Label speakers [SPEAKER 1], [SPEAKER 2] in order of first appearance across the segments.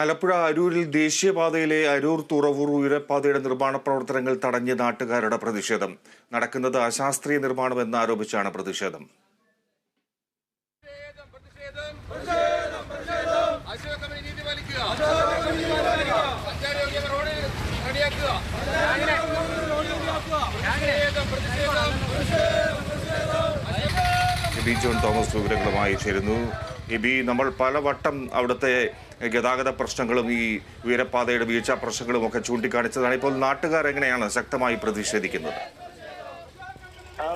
[SPEAKER 1] ആലപ്പുഴ അരൂരിൽ ദേശീയപാതയിലെ അരൂർ തുറവൂർ ഉയരപ്പാതയുടെ നിർമ്മാണ പ്രവർത്തനങ്ങൾ തടഞ്ഞ് നാട്ടുകാരുടെ പ്രതിഷേധം. നടക്കുന്നത് അശാസ്ത്രീയ നിർമ്മാണമെന്ന് ആരോപിച്ചാണ് പ്രതിഷേധം. എബി ജോൺ തോമസ് വിവരങ്ങളുമായി ചേരുന്നു. എബി നമ്മൾ പലവട്ടം അവിടുത്തെ ഗതാഗത പ്രശ്നങ്ങളും ഈ ഉയരപ്പാതയുടെ വീഴ്ച പ്രശ്നങ്ങളും ഒക്കെ ചൂണ്ടിക്കാണിച്ചതാണ്. ഇപ്പോൾ നാട്ടുകാർ എങ്ങനെയാണ് ശക്തമായി പ്രതിഷേധിക്കുന്നത്?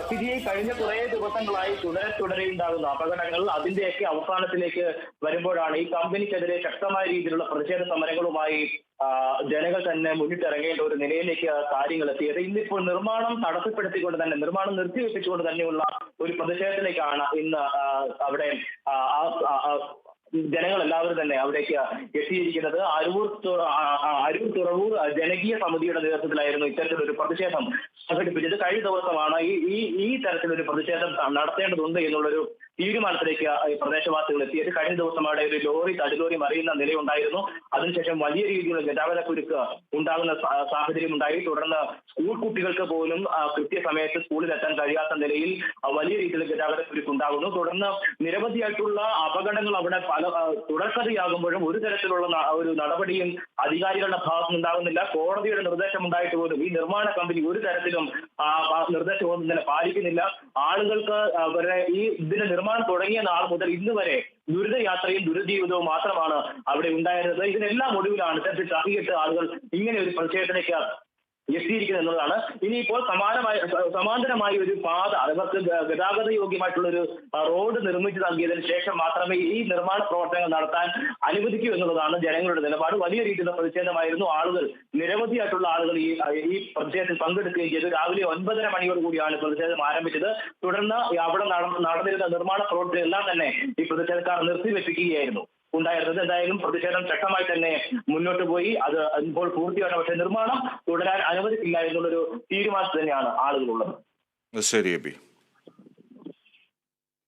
[SPEAKER 2] സ്ഥിതി കഴിഞ്ഞ കുറെ ദിവസങ്ങളായി തുടരെ തുടരെ ഉണ്ടാകുന്ന അപകടങ്ങൾ അതിന്റെയൊക്കെ അവസാനത്തിലേക്ക് വരുമ്പോഴാണ് ഈ കമ്പനിക്കെതിരെ ശക്തമായ രീതിയിലുള്ള പ്രതിഷേധ സമരങ്ങളുമായി ജനങ്ങൾ തന്നെ മുന്നിട്ടിറങ്ങേണ്ട ഒരു നിലയിലേക്ക് കാര്യങ്ങൾ എത്തിയത്. ഇന്നിപ്പോൾ നിർമ്മാണം തടസ്സപ്പെടുത്തിക്കൊണ്ട് തന്നെ നിർമ്മാണം നിർത്തിവെപ്പിച്ചുകൊണ്ട് തന്നെയുള്ള ഒരു പ്രതിഷേധത്തിലേക്കാണ് ഇന്ന് അവിടെ ജനങ്ങൾ എല്ലാവരും തന്നെ അവിടേക്ക് എത്തിയിരിക്കുന്നത് അരൂർ അരൂർ തുറവൂർ ജനകീയ സമിതിയുടെ നേതൃത്വത്തിലായിരുന്നു ഇത്തരത്തിലൊരു പ്രതിഷേധം സംഘടിപ്പിച്ചത്. കഴിഞ്ഞ ദിവസമാണ് ഈ ഈ തരത്തിലൊരു പ്രതിഷേധം നടത്തേണ്ടതുണ്ട് എന്നുള്ളൊരു തീരുമാനത്തിലേക്ക് പ്രദേശവാസികൾ എത്തിയത് കഴിഞ്ഞ ദിവസം അവിടെ ഒരു ലോറി തടിലോറി മറിയുന്ന നിലയുണ്ടായിരുന്നു. അതിനുശേഷം വലിയ രീതിയിലുള്ള ഗതാഗത കുരുക്ക് ഉണ്ടാകുന്ന സാഹചര്യം ഉണ്ടായി. തുടർന്ന് സ്കൂൾ കുട്ടികൾക്ക് പോലും കൃത്യസമയത്ത് സ്കൂളിൽ എത്താൻ കഴിയാത്ത നിലയിൽ വലിയ രീതിയിൽ ഗതാഗത കുരുക്ക് ഉണ്ടാകുന്നു. തുടർന്ന് നിരവധിയായിട്ടുള്ള അപകടങ്ങൾ അവിടെ പല തുടർക്കഥയാകുമ്പോഴും ഒരു തരത്തിലുള്ള ഒരു നടപടിയും അധികാരികളുടെ ഭാഗത്ത് ഉണ്ടാകുന്നില്ല കോടതിയുടെ നിർദ്ദേശം ഉണ്ടായിട്ട് പോലും ഈ നിർമ്മാണ കമ്പനി ഒരു തരത്തിലും ആ നിർദ്ദേശമൊന്നും തന്നെ പാലിക്കുന്നില്ല. ആളുകൾക്ക് അവരുടെ ഈ ഇതിന്റെ നിർമ്മാണം തുടങ്ങിയ നാൾ മുതൽ ഇന്ന് വരെ ദുരിതയാത്രയും ദുരിതജീവിതവും മാത്രമാണ് അവിടെ ഉണ്ടായിരുന്നത്. ഇതിനെല്ലാം ഒടുവിലാണ് ഇത്തരത്തിൽ ട്രാഫിക്കിട്ട് ആളുകൾ ഇങ്ങനെ ഒരു പ്രതിഷേധത്തിലേക്ക് എത്തിയിരിക്കുന്നത് എന്നുള്ളതാണ് ഇനിയിപ്പോൾ സമാനമായ സമാന്തരമായ ഒരു പാത അവർക്ക് ഗതാഗത യോഗ്യമായിട്ടുള്ള ഒരു റോഡ് നിർമ്മിച്ചു നൽകിയതിനു ശേഷം മാത്രമേ ഈ നിർമ്മാണ പ്രവർത്തനങ്ങൾ നടത്താൻ അനുവദിക്കൂ എന്നുള്ളതാണ് ജനങ്ങളുടെ നിലപാട്. വലിയ രീതിയിലുള്ള പ്രതിഷേധമായിരുന്നു ആളുകൾ നിരവധിയായിട്ടുള്ള ആളുകൾ ഈ ഈ പ്രതിഷേധത്തിൽ പങ്കെടുക്കുകയും ചെയ്തു. രാവിലെ ഒൻപതര മണിയോട് കൂടിയാണ് പ്രതിഷേധം ആരംഭിച്ചത്. തുടർന്ന് അവിടെ നട- നടന്നിരുന്ന നിർമ്മാണ പ്രവർത്തനം എല്ലാം തന്നെ ഈ പ്രതിഷേധക്കാർ നിർത്തിവെപ്പിക്കുകയായിരുന്നു ഉണ്ടായിരുന്നത് എന്തായാലും പ്രതിഷേധം ശക്തമായി തന്നെ മുന്നോട്ട് പോയി. അത് ഇപ്പോൾ പൂർത്തിയാണ് പക്ഷേ നിർമ്മാണം തുടരാൻ അനുവദിക്കില്ല എന്നുള്ളൊരു തീരുമാനത്തിൽ തന്നെയാണ് ആളുകളുള്ളത്.
[SPEAKER 1] ശരി